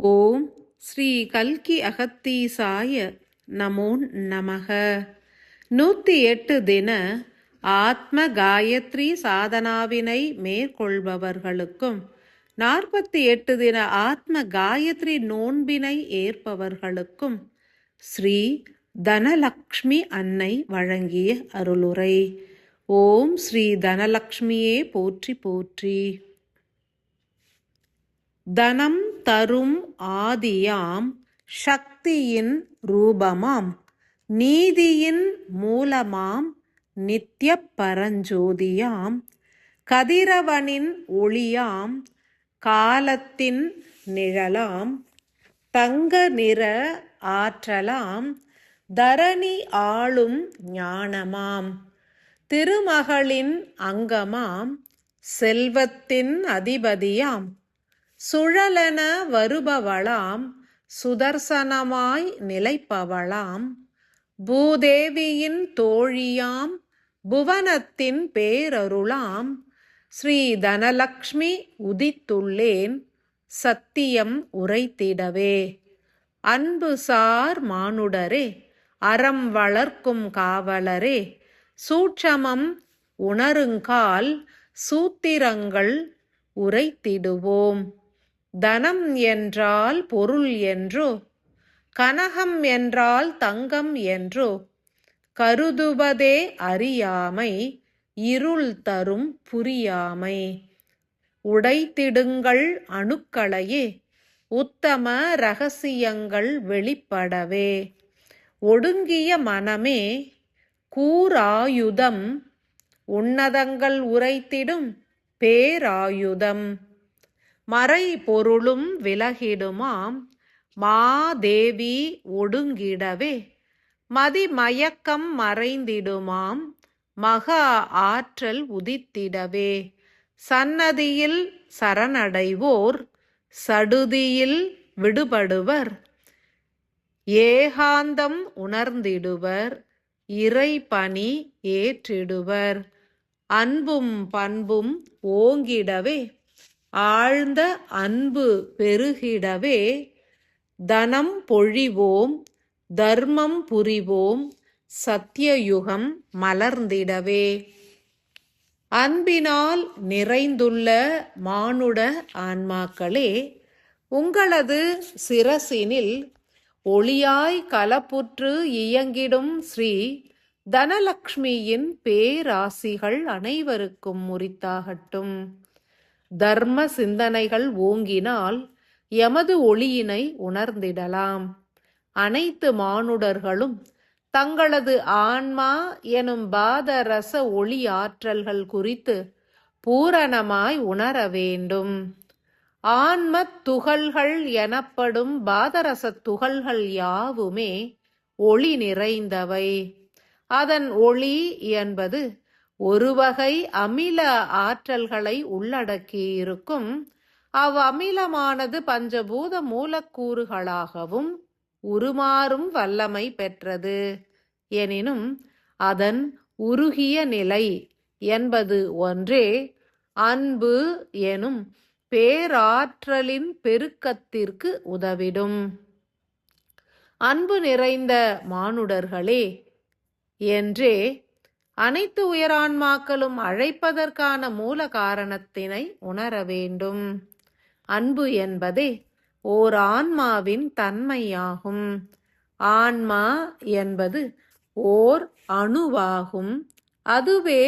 ஓம் ஸ்ரீ கல்கி அகத்தீசாய நமோ நமக. நூற்றி எட்டு தின ஆத்ம காயத்ரி சாதனாவினை மேற்கொள்பவர்களுக்கும் நாற்பத்தி எட்டு தின ஆத்ம காயத்ரி நோன்பினை ஏற்பவர்களுக்கும் ஸ்ரீ தனலக்ஷ்மி அன்னை வழங்கிய அருளுரை. ஓம் ஸ்ரீ தனலக்ஷ்மியே போற்றி போற்றி. தனம் தரும் ஆதியாம் சக்தியின் ரூபமாம். நீதியின் மூலமாம் நித்திய பரஞ்சோதியாம். கதிரவனின் ஒளியாம் காலத்தின் நிழலாம். தங்க நிற ஆற்றலாம் தரணி ஆளும் ஞானமாம். திருமகளின் அங்கமாம் செல்வத்தின் அதிபதியாம். சுழலென வருபவளாம் சுதர்சனமாய் நிலைப்பவளாம். பூதேவியின் தோழியாம் புவனத்தின் பேரருளாம். ஸ்ரீ தனலக்ஷ்மி உதித்துள்ளேன் சத்தியம் உரைத்திடவே. அன்பு சார் மானுடரே அறம் வளர்க்கும் காவலரே சூட்சமம் உணருங்கால் சூத்திரங்கள் உரைத்திடுவோம். தனம் என்றால் பொருள் என்றோ கனகம் என்றால் தங்கம் என்றோ கருதுவதே அறியாமை இருள் தரும் புரியாமை. உடைத்திடுங்கள் அணுக்களையே உத்தம ரகசியங்கள் வெளிப்படவே. ஒடுங்கிய மனமே கூராயுதம் உன்னதங்கள் உரைத்திடும் பேராயுதம். மறை பொருளும் விலகிடுமாம். மாதேவி ஒடுங்கிடவே. மதிமயக்கம் மறைந்திடுமாம். மகா ஆற்றல் உதித்திடவே. சன்னதியில் சரணடைவோர் சடுதியில் விடுபடுவர். ஏகாந்தம் உணர்ந்திடுவர் இறைபணி ஏற்றிடுவர். அன்பும் பண்பும் ஓங்கிடவே. ஆழ்ந்த அன்பு பெருகிடவே தனம் பொழிவோம் தர்மம் புரிவோம் சத்தியயுகம் மலர்ந்திடவே. அன்பினால் நிறைந்துள்ள மானுட ஆன்மாக்களே உங்களது சிரசினில் ஒளியாய் கலப்புற்று இயங்கிடும் ஸ்ரீ தனலக்ஷ்மியின் பேராசிகள் அனைவருக்கும் முறித்தாகட்டும். தர்ம சிந்தனைகள் ஓங்கினால் எமது ஒளியினை உணர்ந்திடலாம். அனைத்து மானுடர்களும் தங்களது ஆன்மா எனும் பாதரச ஒளி ஆற்றல்கள் குறித்து பூரணமாய் உணர வேண்டும். ஆன்ம துகள்கள் எனப்படும் பாதரச துகள்கள் யாவுமே ஒளி நிறைந்தவை. அதன் ஒளி என்பது ஒரு வகை அமில ஆற்றல்களை உள்ளடக்கியிருக்கும். அவ்வமிலமானது பஞ்சபூத மூலக்கூறுகளாகவும் உருமாறும் வல்லமை பெற்றது. எனினும் அதன் உருகிய நிலை என்பது ஒன்றே. அன்பு எனும் பேராற்றலின் பெருக்கத்திற்கு உதவிடும். அன்பு நிறைந்த மானுடர்களே என்றே அனைத்து உயரான்மாக்களும் அழைப்பதற்கான மூல காரணத்தினை உணர வேண்டும். அன்பு என்பதே ஓர் ஆன்மாவின் தன்மையாகும். ஆன்மா என்பது ஓர் அணுவாகும். அதுவே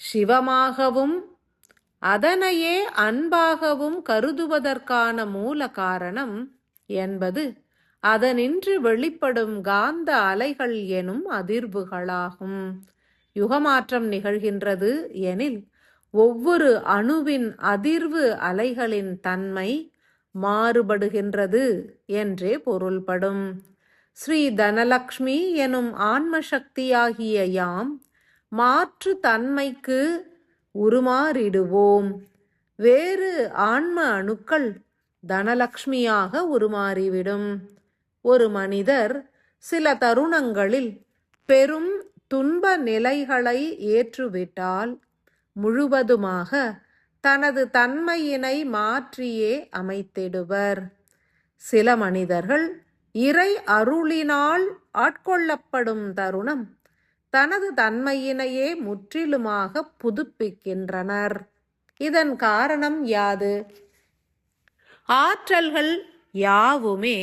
சிவமாகவும் அதனையே அன்பாகவும் கருதுவதற்கான மூல காரணம் என்பது அதனின்று வெளிப்படும் காந்த அலைகள் எனும் அதிர்வுகளாகும். யுகமாற்றம் நிகழ்கின்றது எனில் ஒவ்வொரு அணுவின் அதிர்வு அலைகளின் தன்மை மாறுபடுகின்றது என்றே பொருள்படும். ஸ்ரீ தனலக்ஷ்மி எனும் ஆன்ம சக்தியாகிய யாம் மாற்று தன்மைக்கு உருமாறிடுவோம். வேறு ஆன்ம அணுக்கள் தனலக்ஷ்மியாக உருமாறிவிடும். ஒரு மனிதர் சில தருணங்களில் பெரும் துன்ப நிலைகளை ஏற்றுவிட்டால் முழுவதுமாக தனது தன்மையினை மாற்றியே அமைத்திடுவர். சில மனிதர்கள் இறை அருளினால் ஆட்கொள்ளப்படும் தருணம் தனது தன்மையினையே முற்றிலுமாக புதுப்பிக்கின்றனர். இதன் காரணம் யாது? ஆற்றல்கள் யாவுமே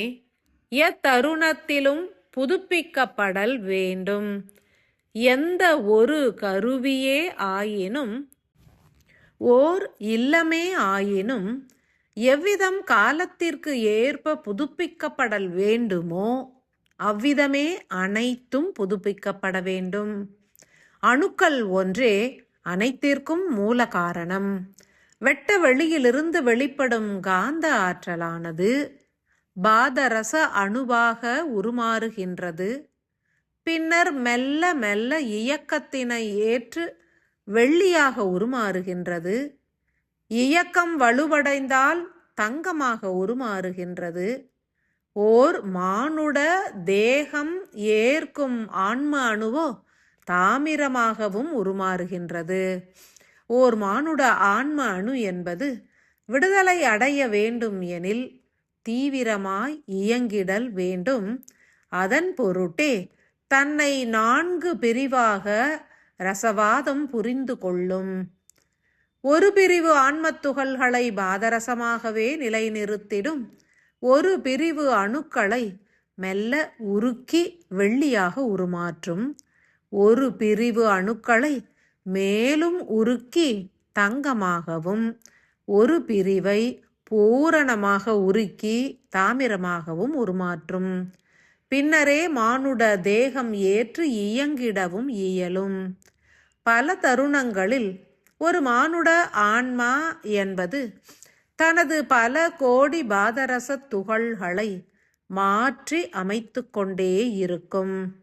எத்தருணத்திலும் புதுப்பிக்கப்படல் வேண்டும். எந்த ஒரு கருவியே ஆயினும் ஓர் இல்லமே ஆயினும் எவ்விதம் காலத்திற்கு ஏற்ப புதுப்பிக்கப்படல் வேண்டுமோ அவ்விதமே அனைத்தும் புதுப்பிக்கப்பட வேண்டும். அணுக்கள் ஒன்றே அனைத்திற்கும் மூல காரணம். வெட்ட வெளியிலிருந்து வெளிப்படும் காந்த ஆற்றலானது பாதரச அணுவாக உருமாறுகின்றது. பின்னர் மெல்ல மெல்ல இயக்கத்தினை ஏற்று வெள்ளியாக உருமாறுகின்றது. இயக்கம் வலுவடைந்தால் தங்கமாக உருமாறுகின்றது. ஓர் மானுட தேகம் ஏற்கும் ஆன்ம அணுவோ தாமிரமாகவும் உருமாறுகின்றது. ஓர் மானுட ஆன்ம அணு என்பது விடுதலை அடைய வேண்டும் எனில் தீவிரமாய் இயங்கிடல் வேண்டும். அதன் பொருட்டே தன்னை நான்கு பிரிவாக ரசவாதம் புரிந்து கொள்ளும். ஒரு பிரிவு ஆன்மத்துகள்களை பாதரசமாகவே நிலைநிறுத்திடும். ஒரு பிரிவு அணுக்களை மெல்ல உருக்கி வெள்ளியாக உருமாற்றும். ஒரு பிரிவு அணுக்களை மேலும் உருக்கி தங்கமாகவும். ஒரு பிரிவை பூரணமாக உருக்கி தாமிரமாகவும் உருமாற்றும். பின்னரே மானுட தேகம் ஏற்று இயங்கிடவும் இயலும். பல தருணங்களில் ஒரு மானுட ஆன்மா என்பது தனது பல கோடி பாதரச துகள்களை மாற்றி அமைத்து கொண்டே இருக்கும்.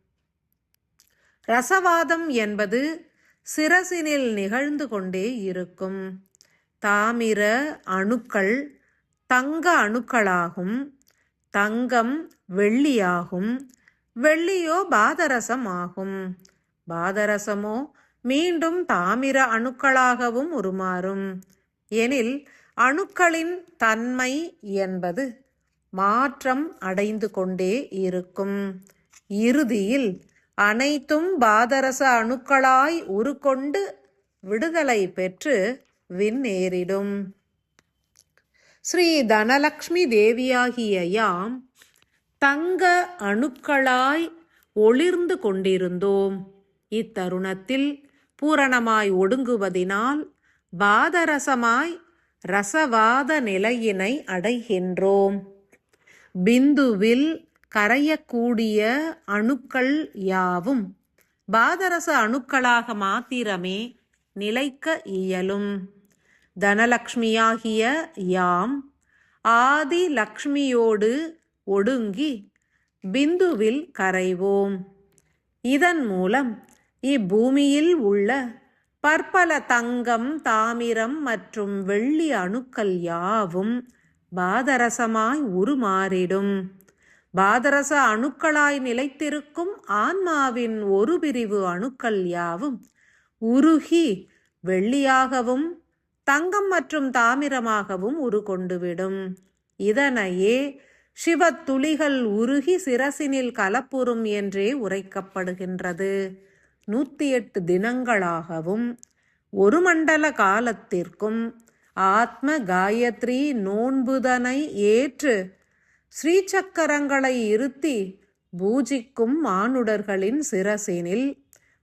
ரசவாதம் என்பது சிரசினில் நிகழ்ந்து கொண்டே இருக்கும். தாமிர அணுக்கள் தங்க அணுக்களாகும். தங்கம் வெள்ளியாகும் வெள்ளியோ பாதரசம் ஆகும் பாதரசமோ மீண்டும் தாமிர அணுக்களாகவும் உருமாறும். எனில் அணுக்களின் தன்மை என்பது மாற்றம் அடைந்து கொண்டே இருக்கும். இறுதியில் அனைத்தும் பாதரச அணுக்களாய் உருக்கொண்டு விடுதலை பெற்று விண்ணேறிடும். ஸ்ரீ தனலக்ஷ்மி தேவியாகிய யாம் தங்க அணுக்களாய் ஒளிர்ந்து கொண்டிருந்தோம். இத்தருணத்தில் பூரணமாய் ஒடுங்குவதினால் பாதரசமாய் ரசவாத நிலையினை அடைகின்றோம். பிந்துவில் கரையக்கூடிய அணுக்கள் யாவும் பாதரச அணுக்களாக மாத்திரமே நிலைக்க இயலும். தனலக்ஷ்மியாகிய யாம் ஆதி லக்ஷ்மியோடு ஒடுங்கி பிந்துவில் கரைவோம். இதன் மூலம் இப்பூமியில் உள்ள பற்பல தங்கம் தாமிரம் மற்றும் வெள்ளி அணுக்கள் யாவும் பாதரசமாய் உருமாறிடும். பாதரச அணுக்களாய் நிலைத்திருக்கும் ஆன்மாவின் ஒரு பிரிவு அணுக்கள் யாவும் உருகி வெள்ளியாகவும் தங்கம் மற்றும் தாமிரமாகவும் உருகொண்டுவிடும். இதனையே சிவத்துளிகள் உருகி சிரசினில் கலப்புறும் என்றே உரைக்கப்படுகின்றது. நூற்றி எட்டு தினங்களாகவும் ஒரு மண்டல காலத்திற்கும் ஆத்ம காயத்ரி நோன்புதனை ஏற்று ஸ்ரீசக்கரங்களை இருத்தி பூஜிக்கும் மானுடர்களின் சிரசினில்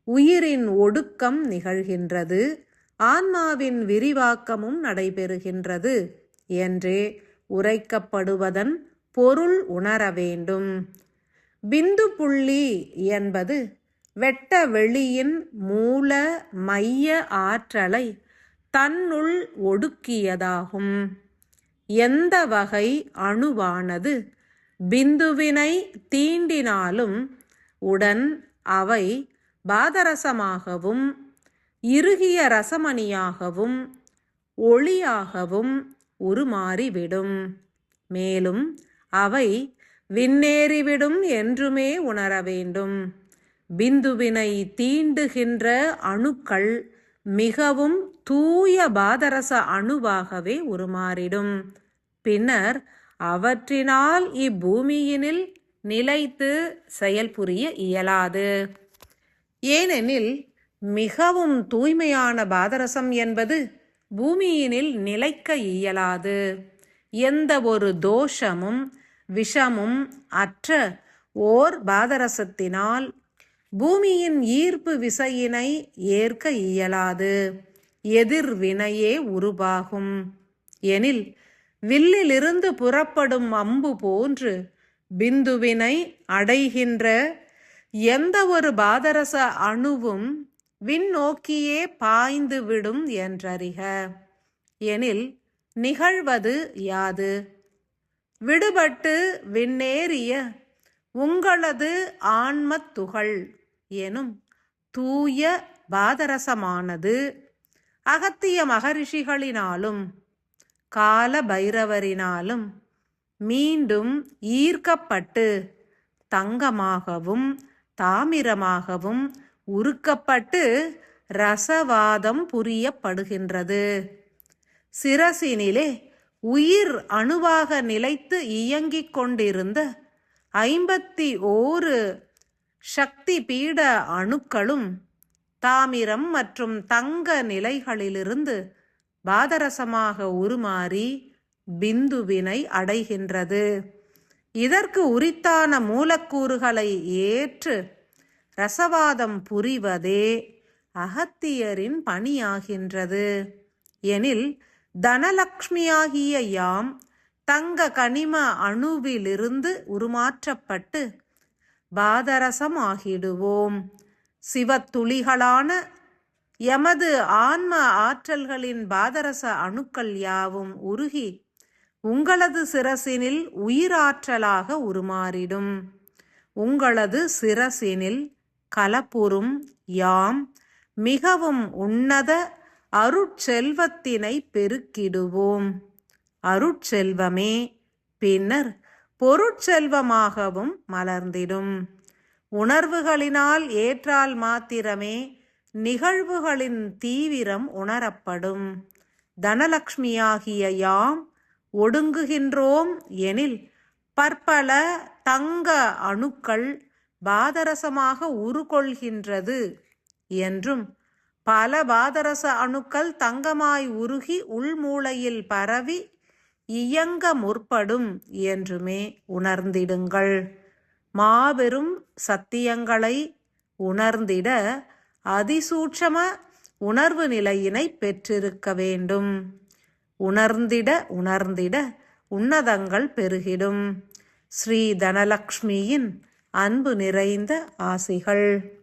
உயிரின் ஒடுக்கம் நிகழ்கின்றது. ஆன்மாவின் விரிவாக்கமும் நடைபெறுகின்றது. என்றே உரைக்கப்படுவதன் பொருள் உணர வேண்டும். பிந்து புள்ளி என்பது வெட்ட வெளியின் மூல மைய ஆற்றலை தன்னுள் ஒடுக்கியதாகும். எந்த வகை அணுவானது பிந்துவினை தீண்டினாலும் உடன் அவை பாதரசமாகவும் இறுகிய ரசமணியாகவும் ஒளியாகவும் உருமாறிவிடும். மேலும் அவை விண்ணேறிவிடும் என்றுமே உணர வேண்டும். பிந்துவினை தீண்டுகின்ற அணுக்கள் மிகவும் தூய பாதரச அணுவாகவே உருமாறிடும். பின்னர் அவற்றினால் இப்பூமியினில் நிலைத்து செயல்புரிய இயலாது. ஏனெனில் மிகவும் தூய்மையான பாதரசம் என்பது பூமியினில் நிலைக்க இயலாது. எந்த ஒரு தோஷமும் விஷமும் அற்ற ஓர் பாதரசத்தினால் பூமியின் ஈர்ப்பு விசையினை ஏற்க இயலாது. எதிர்வினையே உருவாகும். எனில் வில்லிலிருந்து புறப்படும் அம்பு போன்று பிந்துவினை அடைகின்ற எந்த ஒரு பாதரச அணுவும் விண்ணோக்கியே பாய்ந்து விடும் என்றறிக. எனில் நிகழ்வது யாது? விடுபட்டு விண்ணேறிய உங்களது ஆன்மத்துகள் எனும் தூய பாதரசமானது. அகத்திய மகரிஷிகளினாலும் கால பைரவரினாலும் மீண்டும் ஈர்க்கப்பட்டு தங்கமாகவும் தாமிரமாகவும் உருக்கப்பட்டு ரசவாதம் புரியப்படுகின்றது. சிரசினிலே உயிர் அணுவாக நிலைத்து இயங்கிக் கொண்டிருந்த ஐம்பத்தி ஓரு சக்தி பீட அணுக்களும் தாமிரம் மற்றும் தங்க நிலைகளிலிருந்து பாதரசமாக உருமாறி பிந்துவினை அடைகின்றது. இதற்கு உரித்தான மூலக்கூறுகளை ஏற்று ரசவாதம் புரிவதே அகத்தியரின் பணியாகின்றது. எனில் தனலக்ஷ்மியாகிய யாம் தங்க கனிம அணுவிலிருந்து உருமாற்றப்பட்டு பாதரசம் ஆகிடுவோம். சிவத்துளிகளான எமது ஆன்ம ஆற்றல்களின் பாதரச அணுக்கள் யாவும் உருகி உங்களது சிரசினில் உயிராற்றலாக உருமாறிடும். உங்களது சிரசினில் கலப்புறும் யாம் மிகவும் உன்னத அருட்செல்வத்தினை பெருக்கிடுவோம். அருட்செல்வமே பின்னர் பொருட்செல்வமாகவும் மலர்ந்திடும். உணர்வுகளினால் ஏற்றால் மாத்திரமே நிகழ்வுகளின் தீவிரம் உணரப்படும். தனலக்ஷ்மியாகிய யாம் ஒடுங்குகின்றோம் எனில் பற்பல தங்க அணுக்கள் பாதரசமாக உருகொள்கின்றது என்றும் பல பாதரச அணுக்கள் தங்கமாய் உருகி உள்மூளையில் பரவி இயங்க முற்படும் என்றுமே உணர்ந்திடுங்கள். மாபெரும் சத்தியங்களை உணர்ந்திட அதிசூட்சம உணர்வு நிலையினை பெற்றிருக்க வேண்டும். உணர்ந்திட உணர்ந்திட உன்னதங்கள் பெருகிடும். ஸ்ரீ தனலக்ஷ்மியின் அன்பு நிறைந்த ஆசிகள்.